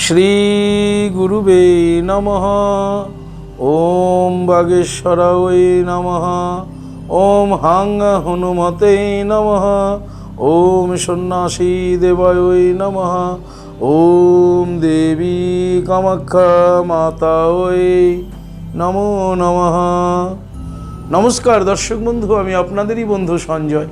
শ্রীগুরুবে নমঃ। ওম বাগেশ্বরায় নমঃ। ওম হাং হনুমতে নমঃ। ওম সন্ন্যাসী দেবায় নমঃ। ওম দেবী কামাখ্যা মাতায় নমো নমঃ। নমস্কার দর্শক বন্ধু, আমি আপনাদেরই বন্ধু সঞ্জয়।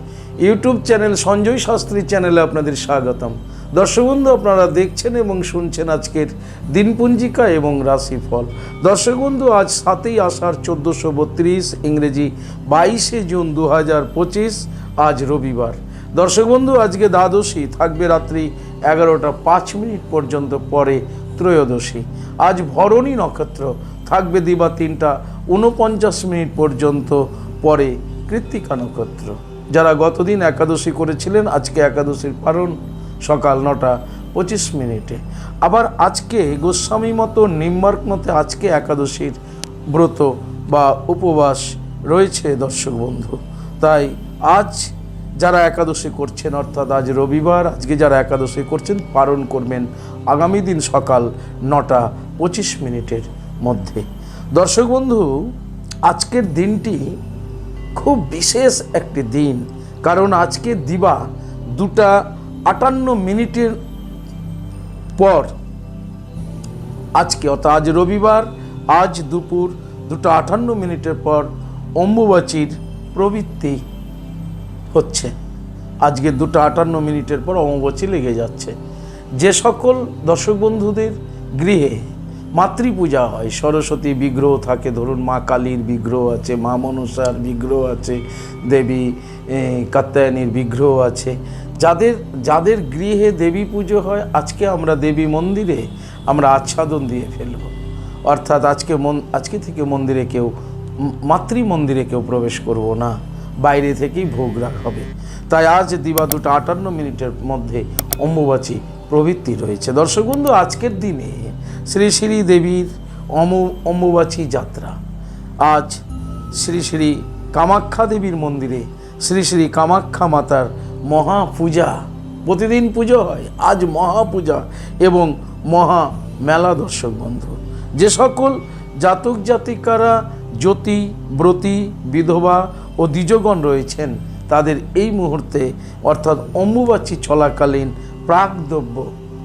ইউটিউব চ্যানেল সঞ্জয় শাস্ত্রী চ্যানেলে আপনাদের স্বাগতম। দর্শক বন্ধু আপনারা দেখছেন এবং শুনছেন আজকের দিনপঞ্জিকা এবং রাশিফল। দর্শক বন্ধু আজ সাতই আষাঢ় চোদ্দোশো বত্রিশ, ইংরেজি বাইশে জুন দু হাজার পঁচিশ, আজ রবিবার। দর্শক বন্ধু আজকে দ্বাদশী, থাকবে রাত্রি এগারোটা পাঁচ মিনিট পর্যন্ত পরে ত্রয়োদশী। আজ ভরণী নক্ষত্র, থাকবে দিবা তিনটা উনপঞ্চাশ মিনিট পর্যন্ত পরে কৃত্তিকা নক্ষত্র। যারা গতদিন একাদশী করেছিলেন, আজকে একাদশীর পালন সকাল নটা পঁচিশ মিনিটে। আবার আজকে গোস্বামী মতো নিম্বার্ক মতে আজকে একাদশীর ব্রত বা উপবাস রয়েছে দর্শক বন্ধু। তাই আজ যারা একাদশী করছেন, অর্থাৎ আজ রবিবার, আজকে যারা একাদশী করছেন, পালন করবেন আগামী দিন সকাল নটা পঁচিশ মিনিটের মধ্যে। দর্শক বন্ধু, আজকের দিনটি খুব বিশেষ একটি দিন। কারণ আজকে দিবা দুটা আটান্ন মিনিটের পর। আজকে অর্থাৎ আজ রবিবার, আজ দুপুর দুটো আটান্ন মিনিটের পর অম্বুবাচীর প্রবৃত্তি হচ্ছে। আজকে দুটো আটান্ন মিনিটের পর অমাবস্যী লেগে যাচ্ছে। যে সকল দর্শক বন্ধুদের গৃহে মাতৃপূজা হয়। সরস্বতী বিগ্রহ থাকে, ধরুন মা কালীর বিগ্রহ আছে, মা মনসার বিগ্রহ আছে, দেবী কাত্যায়নীর বিগ্রহ আছে। যাদের যাদের গৃহে দেবী পুজো হয়, আজকে আমরা দেবী মন্দিরে আমরা আচ্ছাদন দিয়ে ফেলব। অর্থাৎ আজকে মন, আজকে থেকে মন্দিরে কেউ, মাতৃ মন্দিরে কেউ প্রবেশ করব না। বাইরে থেকেই ভোগ রাখা হবে তাই আজ দিবা দুটো আটান্ন মিনিটের মধ্যে অম্বুবাচী প্রবৃত্তি রয়েছে। দর্শক বন্ধু, আজকের দিনে শ্রী শ্রী দেবীর অম অম্বুবাচী যাত্রা। আজ শ্রী শ্রী কামাখ্যা দেবীর মন্দিরে শ্রী শ্রী কামাখ্যা মাতার মহাপূজা। প্রতিদিন পুজো হয়, আজ মহাপূজা এবং মহা মেলা দর্শক বন্ধু। যে সকল জাতক জাতিকারা, জ্যোতি, ব্রতী, বিধবা ও দ্বিজগণ রয়েছেন, তাদের এই মুহূর্তে অর্থাৎ অম্বুবাচী চলাকালীন প্রাকদ্রব্য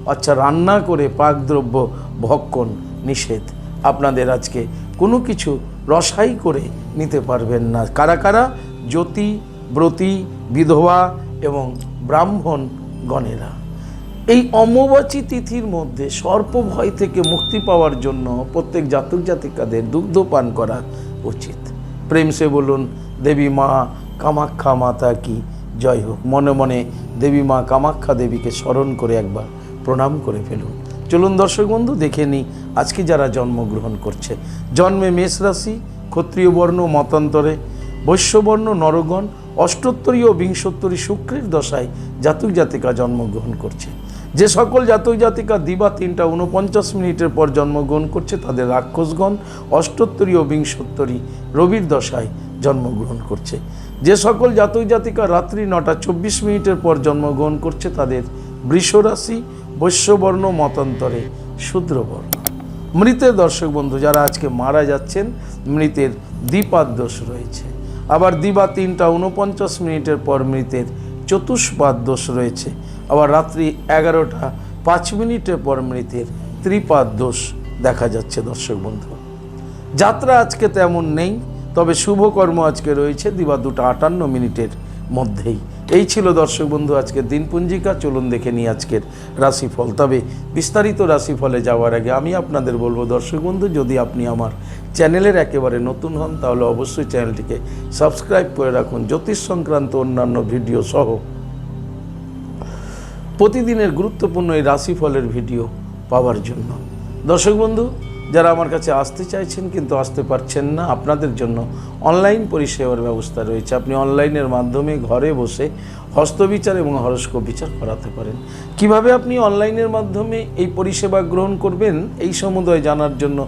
আচ্ছা রান্না করে পাকদ্রব্য, ভক্ষণ নিষেধ। আপনাদের আজকে কোনো কিছু রসাই করে নিতে পারবেন না। কারা কারা? জ্যোতি, ব্রতী, বিধবা এবং ব্রাহ্মণ গণেরা এই অম্বুবাচী তিথির মধ্যে সর্প ভয় থেকে মুক্তি পাওয়ার জন্য প্রত্যেক জাতক জাতিকাদের দুগ্ধ পান করা উচিত। প্রেম সে বলুন, দেবী মা, কামাখ্যা মাতা কি? জয় হোক। মনে মনে দেবী মা, কামাখ্যা দেবীকে স্মরণ করে একবার প্রণাম করে ফেলুন। চলুন দর্শক বন্ধু, দেখে নিই আজকে যারা জন্মগ্রহণ করছে। জন্মে মেষ রাশি, ক্ষত্রিয় বর্ণ মতান্তরে, বৈশ্যবর্ণ নরগণ, অষ্টোত্তরী ও বিংশোত্তরী শুক্রের দশায় জাতক জাতিকা জন্মগ্রহণ করছে। যে সকল জাতক জাতিকা দিবা তিনটা উনপঞ্চাশ মিনিটের পর জন্মগ্রহণ করছে, তাদের রাক্ষসগণ অষ্টোত্তরী ও বিংশোত্তরী রবির দশায় জন্মগ্রহণ করছে। যে সকল জাতক জাতিকা রাত্রি নটা চব্বিশ মিনিটের পর জন্মগ্রহণ করছে, তাদের বৃষরাশি, বৈশ্যবর্ণ মতান্তরে শূদ্রবর্ণ। মৃতের দর্শক বন্ধু, যারা আজকে মারা যাচ্ছেন, মৃতের দ্বিপাদ দোষ রয়েছে। আবার দিবা তিনটা উনপঞ্চাশ মিনিটের পর মৃতের চতুষ্পাদ দোষ রয়েছে। আবার রাত্রি এগারোটা পাঁচ মিনিটের পর মৃতের ত্রিপাদ দোষ দেখা যাচ্ছে দর্শক বন্ধু। যাত্রা আজকে তেমন নেই, তবে শুভকর্ম আজকে রয়েছে দিবা দুটো আটান্ন মিনিটের মধ্যেই। এই ছিল দর্শক বন্ধু আজকের দিনপঞ্জিকা চলুন দেখে নিই আজকের রাশিফল। তবে বিস্তারিত রাশিফলে যাওয়ার আগে আমি আপনাদের বলব, দর্শক বন্ধু, যদি আপনি আমার চ্যানেলের একেবারে নতুন হন, তাহলে অবশ্যই চ্যানেলটিকে সাবস্ক্রাইব করে রাখুন। জ্যোতিষ সংক্রান্ত অন্যান্য ভিডিও সহ। প্রতিদিনের গুরুত্বপূর্ণ এই রাশিফলের ভিডিও পাওয়ার জন্য। দর্শক বন্ধু যারা আমার কাছে আসতে চাইছেন কিন্তু আসতে পারছেন না, আপনাদের জন্য অনলাইন পরিষেবার ব্যবস্থা রয়েছে। আপনি অনলাইনের মাধ্যমে ঘরে বসে হস্তবিচার এবং হরস্কোপ বিচার করাতে পারেন। কীভাবে আপনি অনলাইনের মাধ্যমে এই পরিষেবা গ্রহণ করবেন, এই সমুদয় জানার জন্য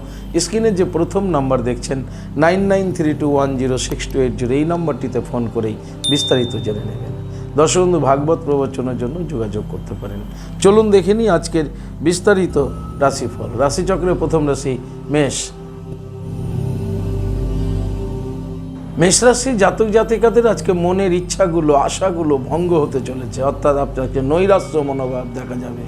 স্ক্রিনে যে প্রথম নাম্বার দেখছেন, nine nine three two one zero six two eight zero, এই নাম্বারটিতে ফোন করেই বিস্তারিত জেনে নেবেন। দর্শক বন্ধু ভাগবত প্রবচনের জন্য যোগাযোগ করতে পারেন। চলুন দেখে নিই আজকের বিস্তারিত রাশিফল। রাশিচক্রের প্রথম রাশি মেষ। মেষরাশি জাতক জাতিকাদের আজকে মনের ইচ্ছাগুলো, আশাগুলো ভঙ্গ হতে চলেছে। অর্থাৎ আপনাকে নৈরাশ্য মনোভাব দেখা যাবে।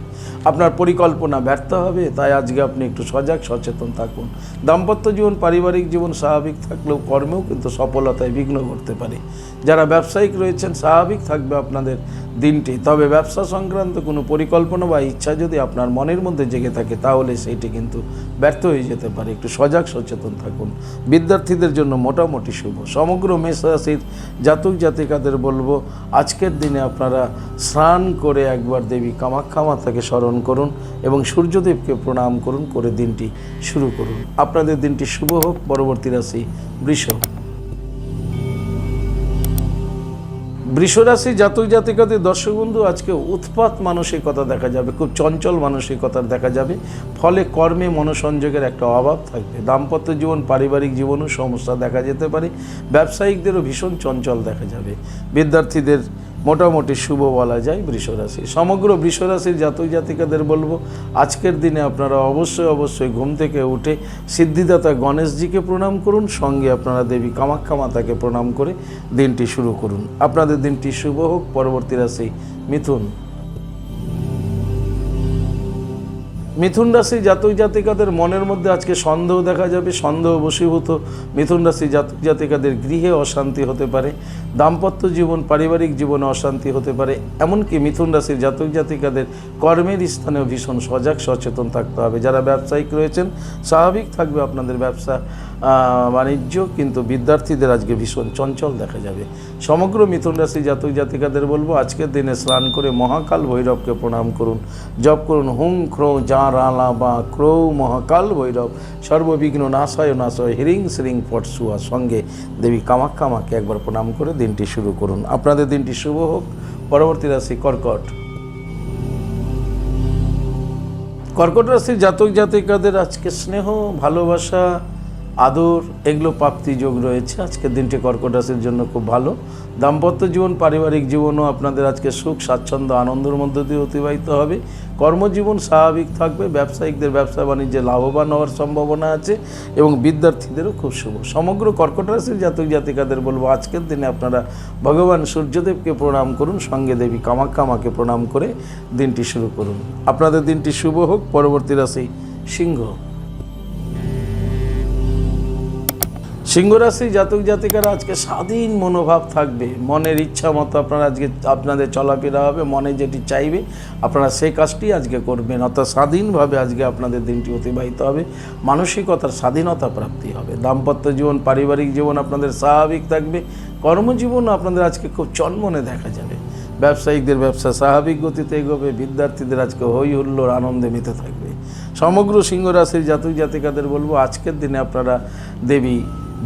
আপনার পরিকল্পনা ব্যর্থ হবে, তাই আজকে আপনি একটু সজাগ, সচেতন থাকুন। দাম্পত্য জীবন, পারিবারিক জীবন স্বাভাবিক থাকলেও কর্মেও কিন্তু সফলতায় বিঘ্ন ঘটতে পারে। যারা ব্যবসায়িক রয়েছেন, স্বাভাবিক থাকবে আপনাদের দিনটি। তবে ব্যবসা সংক্রান্ত কোনো পরিকল্পনা বা ইচ্ছা যদি আপনার মনের মধ্যে জেগে থাকে, তাহলে সেইটি কিন্তু ব্যর্থ হয়ে যেতে পারে। একটু সজাগ, সচেতন থাকুন। বিদ্যার্থীদের জন্য মোটামুটি শুভ। সমগ্র মেষ রাশির জাতক, জাতিকাদের বলব, আজকের দিনে আপনারা স্নান করে একবার দেবী কামাক্ষা মাতাকে স্মরণ করুন এবং সূর্যদেবকে প্রণাম করুন, করে দিনটি শুরু করুন। আপনাদের দিনটি শুভ হোক। পরবর্তী রাশি বৃষ বৃষরাশি জাতক জাতিকাদের দর্শক বন্ধু, আজকে উৎপাত মানসিকতা দেখা যাবে, খুব চঞ্চল মানসিকতা দেখা যাবে। ফলে কর্মে মনোসংযোগের একটা অভাব থাকবে। দাম্পত্য জীবন, পারিবারিক জীবনও সমস্যা দেখা যেতে পারে। ব্যবসায়িকদেরও ভীষণ চঞ্চল দেখা যাবে। বিদ্যার্থীদের মোটামুটি শুভ বলা যায় বৃষরাশি। সমগ্র বৃষরাশির জাতক জাতিকাদের বলব, আজকের দিনে আপনারা অবশ্যই অবশ্যই ঘুম থেকে উঠে সিদ্ধিদাতা গণেশজিকে প্রণাম করুন, সঙ্গে আপনারা দেবী কামাক্ষা মাতাকে প্রণাম করে দিনটি শুরু করুন। আপনাদের দিনটি শুভ হোক, পরবর্তী রাশি মিথুন। মিথুন রাশি জাতক জাতিকাদের মনের মধ্যে আজকে সন্দেহ দেখা যাবে, সন্দেহ বশীভূত। মিথুন রাশি জাতক জাতিকাদের গৃহে অশান্তি হতে পারে, দাম্পত্য জীবন, পারিবারিক জীবনে অশান্তি হতে পারে, এমনকি মিথুন রাশির জাতক জাতিকাদের কর্মের স্থানেও ভীষণ সজাগ, সচেতন থাকতে হবে। যারা ব্যবসায়িক রয়েছেন, স্বাভাবিক থাকবে আপনাদের ব্যবসা বাণিজ্য, কিন্তু বিদ্যার্থীদের আজকে ভীষণ চঞ্চল দেখা যাবে। সমগ্র মিথুন রাশি জাতক জাতিকাদের বলব, আজকের দিনে স্নান করে মহাকাল ভৈরবকে প্রণাম করুন। জপ করুন হুম ক্রৌ যা রালা বা ক্রৌ মহাকাল ভৈরব, সর্ববিঘ্ন নাশয় নাশয় হিরিং শ্রিং পটসুয়া সঙ্গে দেবী কামাখ্যা মাকে একবার প্রণাম করে দিনটি শুরু করুন। আপনাদের দিনটি শুভ হোক। পরবর্তী রাশি কর্কট। কর্কট রাশির জাতক জাতিকাদের আজকে স্নেহ, ভালোবাসা, আদর, এগুলো প্রাপ্তি যোগ রয়েছে। আজকের দিনটি কর্কট রাশির জন্য খুব ভালো। দাম্পত্য জীবন, পারিবারিক জীবনও আপনাদের আজকে সুখ, স্বাচ্ছন্দ্য, আনন্দের মধ্য দিয়ে অতিবাহিত হবে। কর্মজীবন স্বাভাবিক থাকবে, ব্যবসায়িকদের ব্যবসা বাণিজ্যে লাভবান হওয়ার সম্ভাবনা আছে এবং বিদ্যার্থীদেরও খুব শুভ। সমগ্র কর্কট রাশির জাতক জাতিকাদের বলব, আজকের দিনে আপনারা ভগবান সূর্যদেবকে প্রণাম করুন, সঙ্গে দেবী কামাক্ষামাকে প্রণাম করে দিনটি শুরু করুন। আপনাদের দিনটি শুভ হোক, পরবর্তী রাশি সিংহ সিংহ রাশি জাতক জাতিকারা, আজকে স্বাধীন মনোভাব থাকবে। মনের ইচ্ছা মতো আপনারা আজকে আপনাদের চলাফেরা হবে, মনে যেটি চাইবে, আপনারা সেই কাজটি আজকে করবেন। অর্থাৎ স্বাধীনভাবে আজকে আপনাদের দিনটি অতিবাহিত হবে। মানসিকতার স্বাধীনতা প্রাপ্তি হবে। দাম্পত্য জীবন, পারিবারিক জীবন আপনাদের স্বাভাবিক থাকবে। কর্মজীবন আপনাদের আজকে খুব চনমনে দেখা যাবে। ব্যবসায়িকদের ব্যবসা স্বাভাবিক গতিতে এগোবে। বিদ্যার্থীদের আজকে হই হুল্লোড় আনন্দে মেতে থাকবে। সমগ্র সিংহ রাশির জাতক জাতিকাদের বলব, আজকের দিনে আপনারা দেবী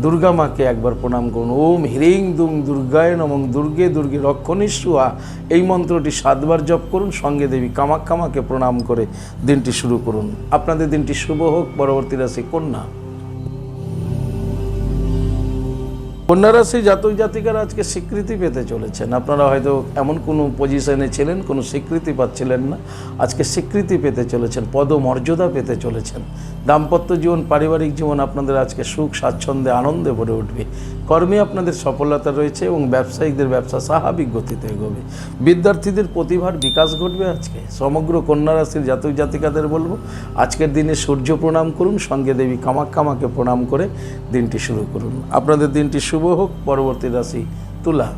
দুর্গা মাকে একবার প্রণাম করুন। ওম হ্রিং দুং দুর্গায় নমং। দুর্গে দুর্গে রক্ষণীশ্বয়া এই মন্ত্রটি সাতবার জপ করুন, সঙ্গে দেবী কামাক্ষামাকে প্রণাম করে দিনটি শুরু করুন। আপনাদের দিনটি শুভ হোক, পরবর্তী রাশি কন্যা। কন্যা রাশি জাতক জাতিকারা আজকে স্বীকৃতি পেতে চলেছেন। আপনারা হয়তো এমন কোনো পজিশনে ছিলেন, কোনো স্বীকৃতি পাচ্ছিলেন না। আজকে স্বীকৃতি পেতে চলেছেন, পদমর্যাদা পেতে চলেছেন। দাম্পত্য জীবন, পারিবারিক জীবন আপনাদের আজকে সুখ, স্বাচ্ছন্দ্যে, আনন্দে ভরে উঠবে। কর্মে আপনাদের সফলতা রয়েছে এবং ব্যবসায়িকদের ব্যবসা স্বাভাবিক গতিতে এগোবে। বিদ্যার্থীদের প্রতিভার বিকাশ ঘটবে আজকে। সমগ্র কন্যা রাশির জাতক জাতিকাদের বলব, আজকের দিনে সূর্য প্রণাম করুন, সঙ্গে দেবী কামাখ্যা মাকে প্রণাম করে দিনটি শুরু করুন। আপনাদের দিনটি শুভ হোক, পরবর্তী রাশি তুলা।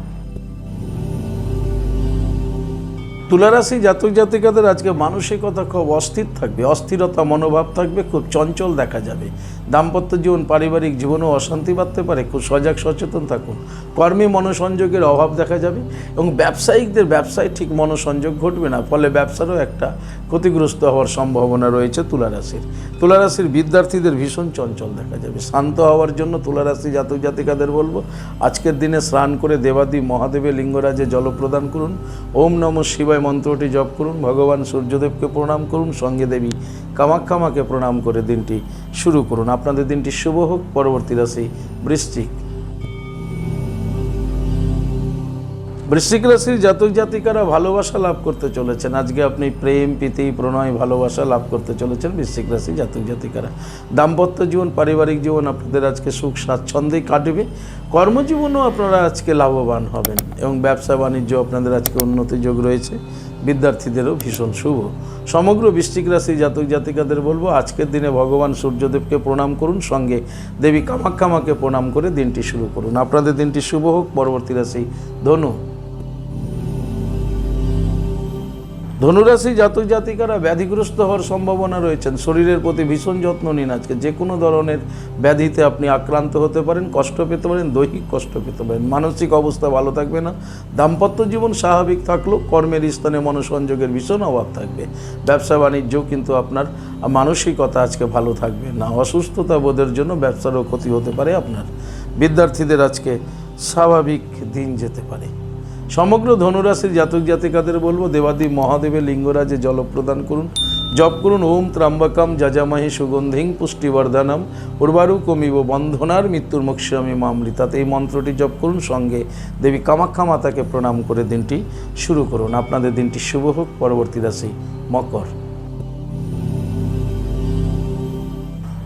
তুলারাশি জাতক জাতিকাদের আজকে মানসিকতা খুব অস্থির থাকবে, অস্থিরতা মনোভাব থাকবে, খুব চঞ্চল দেখা যাবে। দাম্পত্য জীবন, পারিবারিক জীবনেও অশান্তি বাড়তে পারে। খুব সজাগ, সচেতন থাকুন। কর্মী মনোসংযোগের অভাব দেখা যাবে এবং ব্যবসায়িকদের ব্যবসায় ঠিক মনোসংযোগ ঘটবে না। ফলে ব্যবসারও একটা ক্ষতিগ্রস্ত হওয়ার সম্ভাবনা রয়েছে তুলারাশির। তুলারাশির বিদ্যার্থীদের ভীষণ চঞ্চল দেখা যাবে। শান্ত হওয়ার জন্য তুলারাশি জাতক জাতিকাদের বলব, আজকের দিনে স্নান করে দেবাদি মহাদেবের লিঙ্গরাজে জল প্রদান করুন। ওম নম শিবায় মন্ত্রটি জপ করুন। ভগবান সূর্যদেবকে প্রণাম করুন। সঙ্গে দেবী কামাখ্যা মাকে প্রণাম করে দিনটি শুরু করুন। আপনাদের দিনটি শুভ হোক, পরবর্তী রাশি বৃশ্চিক। বৃশ্চিক রাশির জাতক জাতিকারা ভালোবাসা লাভ করতে চলেছেন। আজকে আপনি প্রেম, প্রীতি, প্রণয়, ভালোবাসা লাভ করতে চলেছেন বৃশ্চিক রাশি জাতক জাতিকারা। দাম্পত্য জীবন, পারিবারিক জীবন আপনাদের আজকে সুখ স্বাচ্ছন্দ্যেই কাটবে। কর্মজীবনও আপনারা আজকে লাভবান হবেন এবং ব্যবসা বাণিজ্য আপনাদের আজকে উন্নতি যোগ রয়েছে। বিদ্যার্থীদেরও ভীষণ শুভ। সমগ্র বৃষ্টিক রাশি জাতক জাতিকাদের বলব, আজকের দিনে ভগবান সূর্যদেবকে প্রণাম করুন, সঙ্গে দেবী কামাক্ষামাকে প্রণাম করে দিনটি শুরু করুন। আপনাদের দিনটি শুভ হোক, পরবর্তী রাশি ধনু। ধনুরাশি জাতক জাতিকারা ব্যাধিগ্রস্ত হওয়ার সম্ভাবনা রয়েছেন। শরীরের প্রতি ভীষণ যত্ন নিন আজকে। যে কোনো ধরনের ব্যাধিতে আপনি আক্রান্ত হতে পারেন, কষ্ট পেতে পারেন, দৈহিক কষ্ট পেতে পারেন। মানসিক অবস্থা ভালো থাকবে না। দাম্পত্য জীবন স্বাভাবিক থাকলেও কর্মের স্থানে মনোসংযোগের ভীষণ অভাব থাকবে। ব্যবসা বাণিজ্যও কিন্তু আপনার মানসিকতা আজকে ভালো থাকবে না। অসুস্থতা বোধের জন্য ব্যবসারও ক্ষতি হতে পারে আপনার। বিদ্যার্থীদের আজকে স্বাভাবিক দিন যেতে পারে। সমগ্র ধনুরাশির জাতক জাতিকাদের বলব দেবাদি মহাদেবের লিঙ্গরাজে জল প্রদান করুন, জপ করুন, ওম ত্রাম্বাকাম যাজামাহি সুগন্ধিং পুষ্টিবর্ধনম, উর্বারু কমিব বন্ধনার মৃত্যুর মোক্ষামী মামৃতাত এই মন্ত্রটি জপ করুন, সঙ্গে দেবী কামাখ্যা মাতাকে প্রণাম করে দিনটি শুরু করুন। আপনাদের দিনটি শুভ হোক, পরবর্তী রাশি মকর।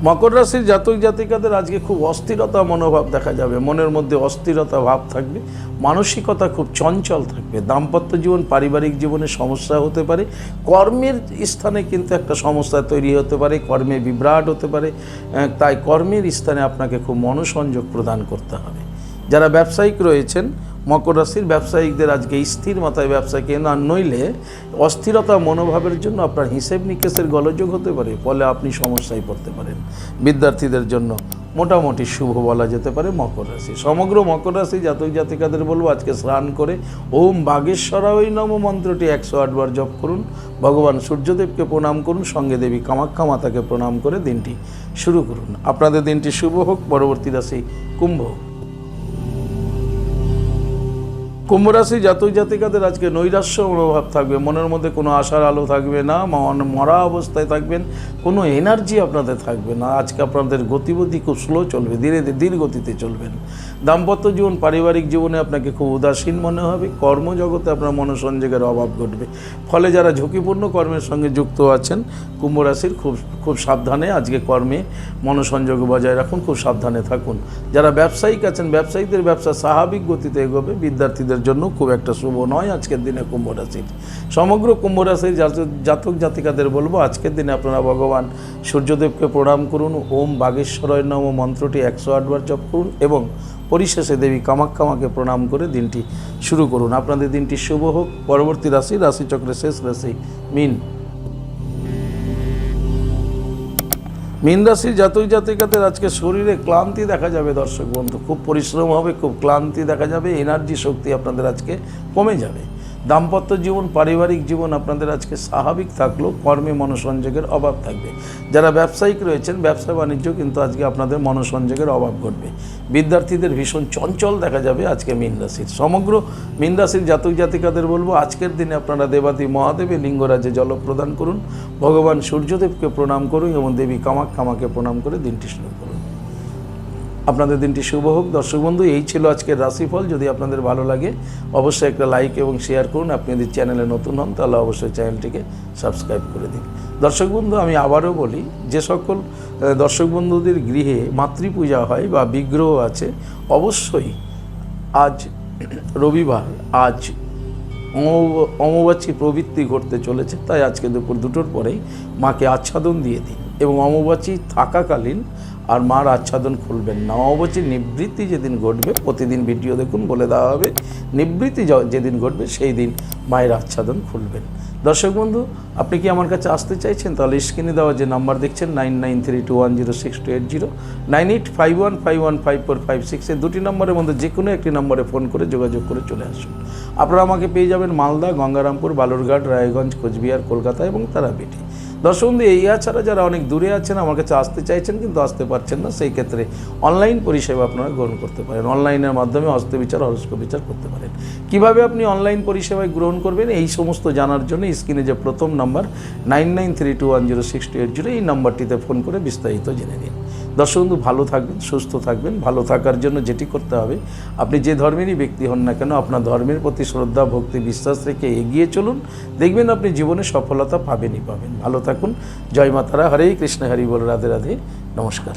মকর রাশির জাতক জাতিকাদের আজকে খুব অস্থিরতা মনোভাব দেখা যাবে। মনের মধ্যে অস্থিরতা ভাব থাকবে। মানসিকতা খুব চঞ্চল থাকবে। দাম্পত্য জীবন, পারিবারিক জীবনে সমস্যা হতে পারে। কর্মের স্থানে কিন্তু একটা সমস্যা তৈরি হতে পারে। কর্মে বিভ্রাট হতে পারে। তাই কর্মের স্থানে আপনাকে খুব মনোসংযোগ প্রদান করতে হবে। যারা ব্যবসায়িক রয়েছেন মকর রাশির ব্যবসায়িকদের আজকে স্থির মাথায় ব্যবসাকে না নইলে অস্থিরতা মনোভাবের জন্য আপনার হিসেব নিকেশের গলযোগ হতে পারে, ফলে আপনি সমস্যায় পড়তে পারেন। বিদ্যার্থীদের জন্য মোটামুটি শুভ বলা যেতে পারে মকর রাশি। সমগ্র মকর রাশি জাতক জাতিকাদের বলব, আজকে স্নান করে ওম বাগেশ্বরা ওই নম মন্ত্রটি একশো আটবার জপ করুন, ভগবান সূর্যদেবকে প্রণাম করুন, সঙ্গে দেবী কামাক্ষা মাতাকে প্রণাম করে দিনটি শুরু করুন। আপনাদের দিনটি শুভ হোক, পরবর্তী রাশি কুম্ভ কুম্ভ রাশি জাতক জাতিকাদের আজকে নৈরাশ্য মনোভাব থাকবে। মনের মধ্যে কোনো আশার আলো থাকবে না, মন মরা অবস্থায় থাকবেন, কোনো এনার্জি আপনাদের থাকবে না। আজকে আপনাদের গতিবিধি খুব স্লো চলবে, ধীরে ধীরে, ধীর গতিতে চলবেন। দাম্পত্য জীবন, পারিবারিক জীবনে আপনাকে খুব উদাসীন মনে হবে, কর্মজগতে আপনার মনোসংযোগের অভাব ঘটবে। ফলে যারা ঝুঁকিপূর্ণ কর্মের সঙ্গে যুক্ত আছেন কুম্ভ রাশির খুব খুব সাবধানে আজকে কর্মে মনোসংযোগ বজায় রাখুন, খুব সাবধানে থাকুন। যারা ব্যবসায়িক আছেন, ব্যবসায়ীদের ব্যবসা স্বাভাবিক গতিতে এগোবে, বিদ্যার্থীদের জন্য খুব একটা শুভ নয়, আজকের দিনে কুম্ভ রাশির। সমগ্র কুম্ভ রাশির জাতক- জাতক জাতিকাদের বলব, আজকের দিনে আপনারা ভগবান সূর্যদেবকে প্রণাম করুন, ওম বাগেশ্বরয় নম মন্ত্রটি একশো আটবার জপ করুন এবং পরিশেষে দেবী কামাক্ষামাকে প্রণাম করে দিনটি শুরু করুন। আপনাদের দিনটি শুভ হোক। পরবর্তী রাশি, রাশিচক্রের শেষ রাশি, মিন। মীন রাশির জাতক জাতিকাদের আজকে শরীরে ক্লান্তি দেখা যাবে, দর্শক বন্ধু। খুব পরিশ্রম হবে, খুব ক্লান্তি দেখা যাবে এনার্জি শক্তি আপনাদের আজকে কমে যাবে। দাম্পত্য জীবন, পারিবারিক জীবন আপনাদের আজকে স্বাভাবিক থাকলেও কর্মে মনোসংযোগের অভাব থাকবে। যারা ব্যবসায়িক রয়েছেন, ব্যবসা বাণিজ্য কিন্তু আজকে আপনাদের মনোসংযোগের অভাব ঘটবে। বিদ্যার্থীদের ভীষণ চঞ্চল দেখা যাবে আজকে মীন রাশির। সমগ্র মীন রাশির জাতক জাতিকাদের বলব, আজকের দিনে আপনারা দেবাদি মহাদেবের লিঙ্গরাজে জল প্রদান করুন। ভগবান সূর্যদেবকে প্রণাম করুন এবং দেবী কামাক্ষামাকে প্রণাম করে দিনটি শুরু করুন। আপনাদের দিনটি শুভ হোক। দর্শক বন্ধু, এই ছিল আজকের রাশিফল। যদি আপনাদের ভালো লাগে, অবশ্যই একটা লাইক এবং শেয়ার করুন। আপনি যদি চ্যানেলে নতুন হন, তাহলে অবশ্যই চ্যানেলটিকে সাবস্ক্রাইব করে দিন। দর্শক বন্ধু, আমি আবারও বলি, যে সকল দর্শক বন্ধুদের গৃহে মাতৃপূজা হয় বা বিগ্রহ আছে, অবশ্যই আজ রবিবার, আজ অমাব- অমাবাসী প্রবৃত্তি ঘটতে চলেছে। তাই আজকে দুপুর দুটোর পরেই মাকে আচ্ছাদন দিয়ে দিন এবং অমাবাসী থাকাকালীন আর মার আচ্ছাদন খুলবেন না। অমাবাসী নিবৃত্তি যেদিন ঘটবে, প্রতিদিন ভিডিও দেখুন, বলে দেওয়া হবে। নিবৃত্তি যেদিন ঘটবে, সেই দিন মায়ের আচ্ছাদন খুলবেন। দর্শক বন্ধু, আপনি কি আমার কাছে আসতে চাইছেন? তাহলে স্ক্রিনে দেওয়া যে নাম্বার দেখছেন nine nine three two one zero six two eight zero nine eight five one five one five four five six এই দুটি নম্বরের মধ্যে যে কোনো একটি নম্বরে ফোন করে যোগাযোগ করে চলে আসুন। আপনারা আমাকে পেয়ে যাবেন মালদা, গঙ্গারামপুর, বালুরঘাট, রায়গঞ্জ, কোচবিহার, কলকাতা এবং তারাপীঠে। দর্শক বন্ধু এই ছাড়া যারা অনেক দূরে আছেন আমার কাছে আসতে চাইছেন কিন্তু আসতে পারছেন না। সেই ক্ষেত্রে অনলাইন পরিষেবা আপনারা গ্রহণ করতে পারেন। অনলাইনের মাধ্যমে হস্তবিচার হরস্ক বিচার করতে পারেন। কীভাবে আপনি অনলাইন পরিষেবায় গ্রহণ করবেন, এই সমস্ত জানার জন্য স্ক্রিনে যে প্রথম number nine nine three two one zero six two eight zero এই নাম্বারটিতে ফোন করে বিস্তারিত জেনে নিন। দর্শক বন্ধু, ভালো থাকবেন, সুস্থ থাকবেন, ভালো থাকার জন্য যেটি করতে হবে, আপনি যে ধর্মেরই ব্যক্তি হন না কেন, আপনার ধর্মের প্রতি শ্রদ্ধা, ভক্তি, বিশ্বাস রেখে এগিয়ে চলুন। দেখবেন আপনি জীবনে সফলতা পাবেনই পাবেন। ভালো থাকুন। জয় মাতারা। হরে কৃষ্ণ। হরি বল। রাধে রাধে। নমস্কার।